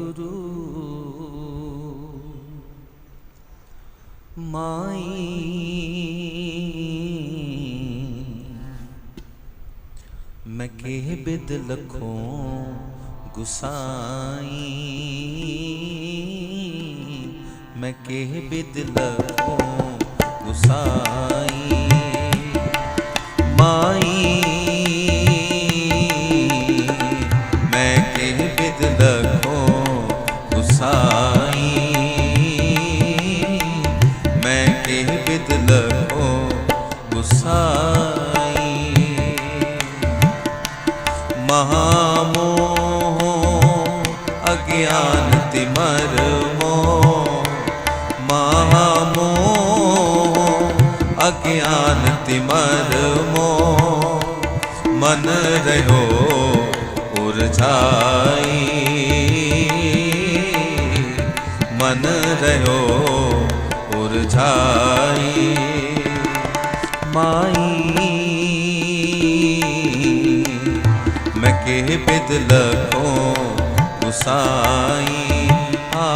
गुरु माई। मैं के बिद लखो गुसाई। मैं के बिद लखो गुसाई। माई। મહામોહ અજ્ઞાન તિમરમો મહામોહ અજ્ઞાન તિમરમો મન રહ્યો ઉર્જાઈ મન રહ્યો ઉર્જાઈ માઈ ਬਿਦ ਲਖੋਂ ਗੁਸਾਈ ਆ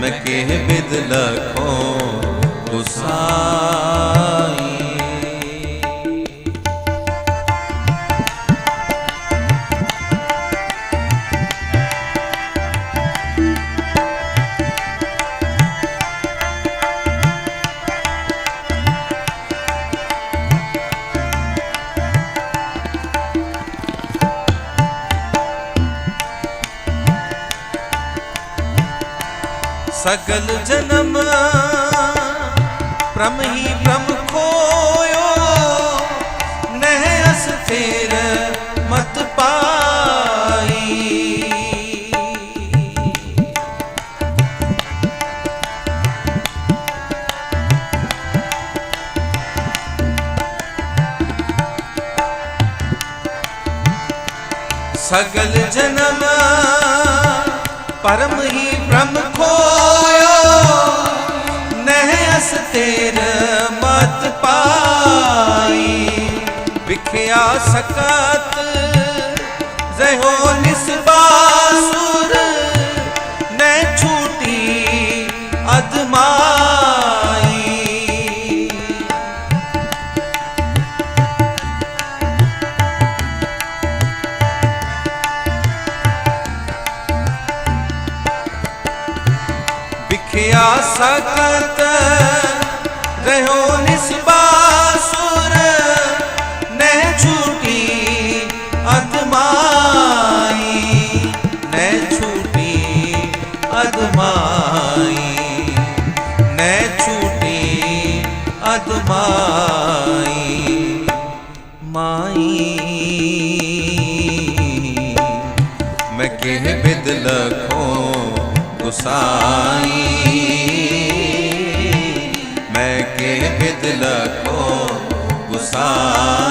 ਮੈਂ ਕਿਹ ਬਿਦ ਲਖੋਂ ਗੁਸਾਈ ਸਗਲ ਜਨਮ ਪ੍ਰਮ ਹੀ ਪ੍ਰਮ ਖੋਇਓ। ਨਹਿ ਅਸ ਫੇਰ ਮਤ ਪਾਈ। ਸਗਲ ਜਨਮ ਪਰਮ ਹੀ ਬ੍ਰਹਮ ਖੋ ਨਹਿ ਅਸ ਤੇਰ ਮਤ ਪਾਈ। ਵਿਖਿਆ ਸਕਤ सकत रहो निस्बासुर न छूटी अदमाई, न छूटी अदमाई, न छूटी अदमाई, माई। मैं कह बिद लखो गुसाई। passar.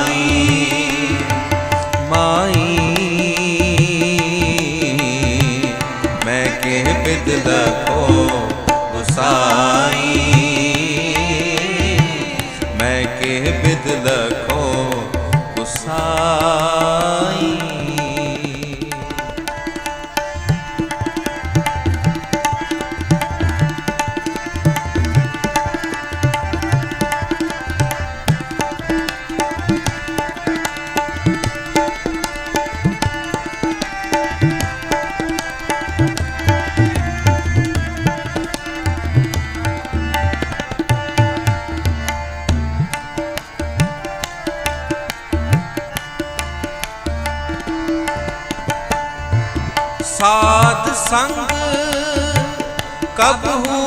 ਸੰਗ ਕਬਹੂ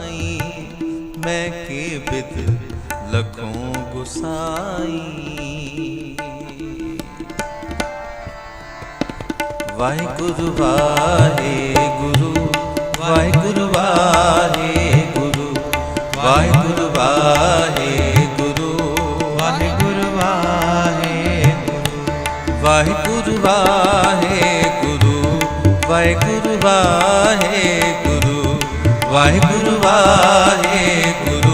ਪ੍ਰਭ ਗਾਈ ਨਹੀਂ ਕੀਰਤ ਪ੍ਰਭ ਗਾਈ ਮਾਈ ਮੈਂ ਕੇ ਬਿਦ ਲਖੋਂ ਵਾਹਿਗੁਰੂ ਵਾਹਿਗੁਰੂ ਵਾਹਿਗੁਰੂ ਵਾਹਿਗੁਰੂ ਵਾਹਿਗੁਰੂ ਵਾਹਿਗੁਰੂ ਵਾਹਿਗੁਰੂ ਵਾਹਿਗੁਰੂ ਵਾਹਿਗੁਰੂ ਵਾਹਿਗੁਰੂ ਵਾਹਿਗੁਰੂ ਵਾਹਿਗੁਰੂ ਵਾਹਿਗੁਰੂ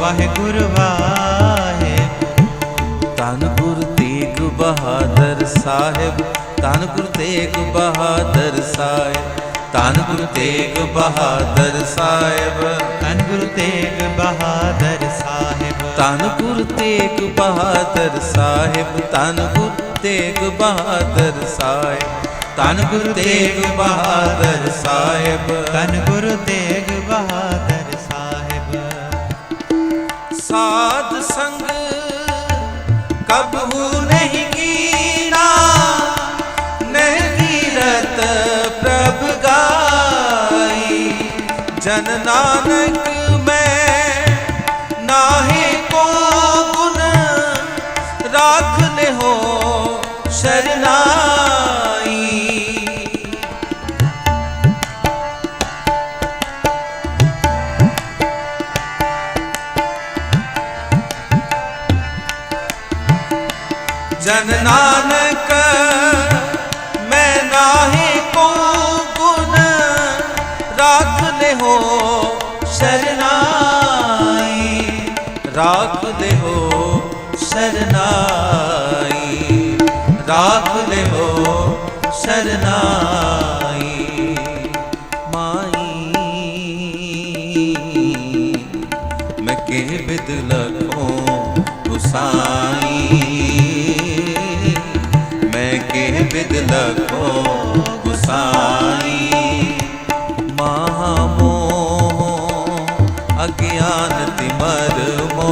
ਵਾਹਿਗੁਰੂ ਵਾਹਿਗੁਰੂ। ਵਾਹਿਗੁਰੂ ਧੰਨ ਗੁਰੂ ਤੇਗ ਬਹਾਦਰ ਸਾਹਿਬ ਧੰਨ ਗੁਰੂ ਤੇਗ ਬਹਾਦਰ ਸਾਹਿਬ ਧੰਨ ਗੁਰੂ ਤੇਗ ਬਹਾਦਰ ਸਾਹਿਬ। ਧੰਨ ਗੁਰੂ ਤੇਗ ਬਹਾਦਰ ਸਾਹਿਬ। ਧੰਨ ਗੁਰੂ ਤੇਗ ਬਹਾਦਰ ਸਾਹਿਬ ਧੰਨ ਗੁਰੂ ਤੇਗ ਬਹਾਦਰ ਸਾਹਿਬ। ਧੰਨ ਗੁਰੂ ਤੇਗ ਬਹਾਦਰ ਸਾਹਿਬ ਧੰਨ ਗੁਰੂ ਤੇਗ ਬਹਾਦਰ ਸਾਹਿਬ ਸਾਧ ਸੰਗ ਕਬਹੂ ਨਹੀਂ ਕੀਨਾ ਨਹੀਂ ਕੀਰਤ ਪ੍ਰਭ ਗਾਈ ਜਨ ਨਾਨਕ ਮੈਂ ਨਾਹੀ ਕੋ ਗੁਣ ਰਾਖ ਲਿਓ ਸ਼ਰਨਾਈ ਜਨ ਨਾਨਕ, ਮੈਂ ਨਾਹੀ ਕੋ ਗੁਣ ਰਾਖ ਲਿਓ ਸ਼ਰਨਾਈ। ਰਾਖ ਲਿਓ ਸ਼ਰਨਾਈ। ਰਾਖ ਲਿਓ ਸ਼ਰਨਾਈ। रखो गुसाई, महामोह अज्ञान तिमर मो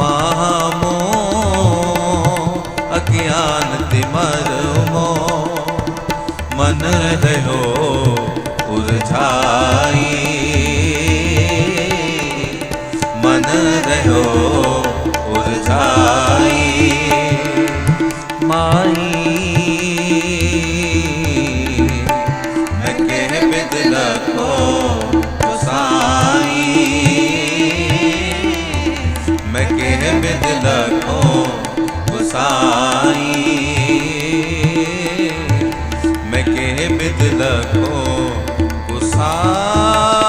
महामोह अज्ञान तिमर मो मन रहो उर्झाई। मन रहो उर्झाई। माई बिदल को गुसा